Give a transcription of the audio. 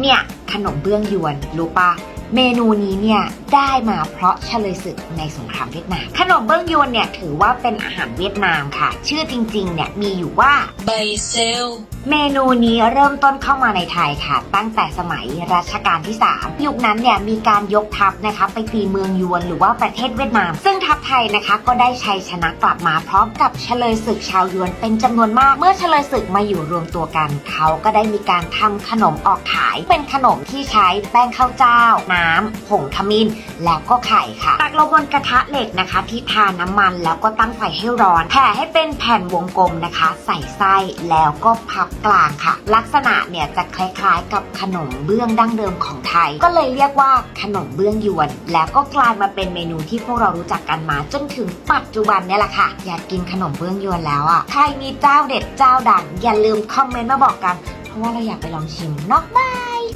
เนี่ย ขนมเบื้องยวน รู้ปะ เมนูนี้เนี่ยได้มาเพราะเฉลยศึกในสงครามเวียดนาม ขนมเบื้องยวนเนี่ยถือว่าเป็นอาหารเวียดนามค่ะ ชื่อจริงๆเนี่ยมีอยู่ว่าใบเซลเมนูนี้เริ่มต้นเข้ามาในไทยค่ะ ตั้งแต่สมัยรัชกาลที่ 3 ยุคนั้นเนี่ยมีการยกทัพนะคะไปตีเมืองยวนหรือว่าประเทศเวียดนาม ซึ่งทัพไทยนะคะก็ได้ชัยชนะกลับมาพร้อมกับเฉลยศึกชาวยวนเป็นจำนวนมาก เมื่อเฉลยศึกมาอยู่รวมตัวกัน เขาก็ได้มีการทำขนมออกขาย เป็นขนมที่ใช้แป้งข้าวเจ้าน้ำผงขมิ้น แล้วก็ไข่ค่ะ ตักลงบนกระทะเหล็กนะคะ ที่ทาน้ำมันแล้วก็ตั้งไฟให้ร้อนแผ่ให้เป็นแผ่นวงกลมนะคะ ใส่ไส้แล้วก็พับกลางค่ะ ลักษณะเนี่ยจะคล้ายๆ กับขนมเบื้องดั้งเดิมของไทย ก็เลยเรียกว่าขนมเบื้องยวน แล้วก็กลายมาเป็นเมนูที่พวกเรารู้จักกันมา จนถึงปัจจุบันเนี่ยแหละค่ะ อยากกินขนมเบื้องยวนแล้วอะใครมีเจ้าเด็ดเจ้าดังอย่าลืมคอมเมนต์มาบอกกัน เพราะว่าเราอยากไปลองชิมนาะบาย